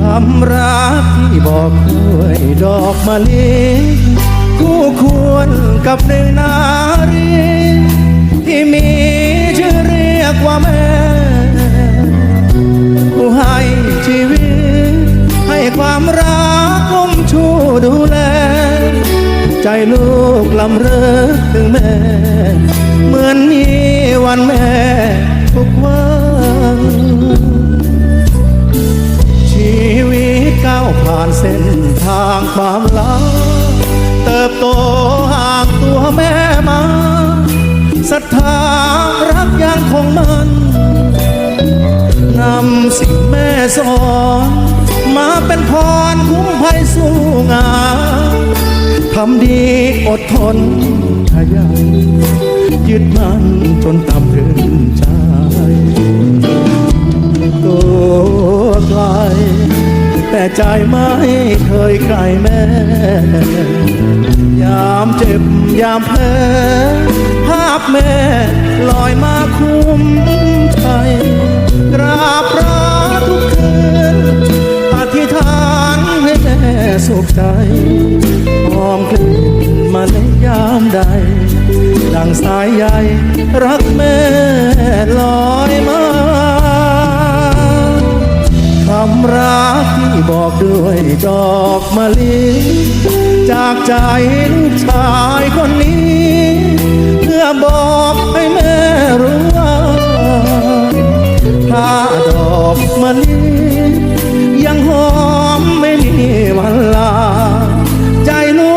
คำรักที่บอกด้วยดอกมะลิคู่ควรกับหนึ่งนารี ที่มีชื่อเรียกว่าแม่ผู้ให้ชีวิต ให้ความรักอมชูดูแล ใจลูกลำเริกถึงแม่ เหมือนมีวันแม่ ผ่านเส้นทางความลับเติบโตห่างตัวแม่มาศรัทธารักยังคงมันนำสิ่งแม่สอนมาเป็นพรคุ้มภัยสู้งานทำดีอดทนขยันยึดมันจนตำถึงใจ แต่ใจไม่เคยไกลแม่ ยามเจ็บยามแพ้ภาพแม่ลอยมาคุ้มใจกราบพระทุกคืนอธิษฐานให้แม่สุขใจหอมกลิ่นมาในยามใด ดังสายใยรักแม่ลอยมาคำรัก ที่บอกด้วยดอกมะลิจากใจลูกชายคนนี้ เพื่อบอกให้แม่รู้ว่า ถ้าดอกมะลิยังหอมไม่มีวันลา ใจลู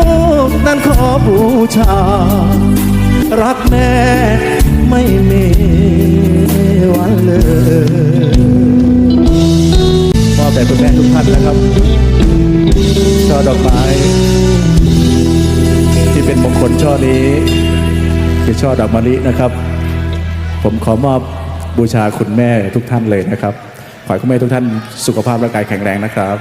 กนั้นขอบูชา รักแม่ไม่มี แด่คุณแม่ทุกท่านนะครับช่อดอกไม้ ที่เป็นมงคลช่อนี้คือช่อดอกมะลินะครับ ผมขอมอบบูชาคุณแม่ทุกท่านเลยนะครับ ขอให้คุณแม่ทุกท่านสุขภาพร่างกายแข็งแรงนะครับ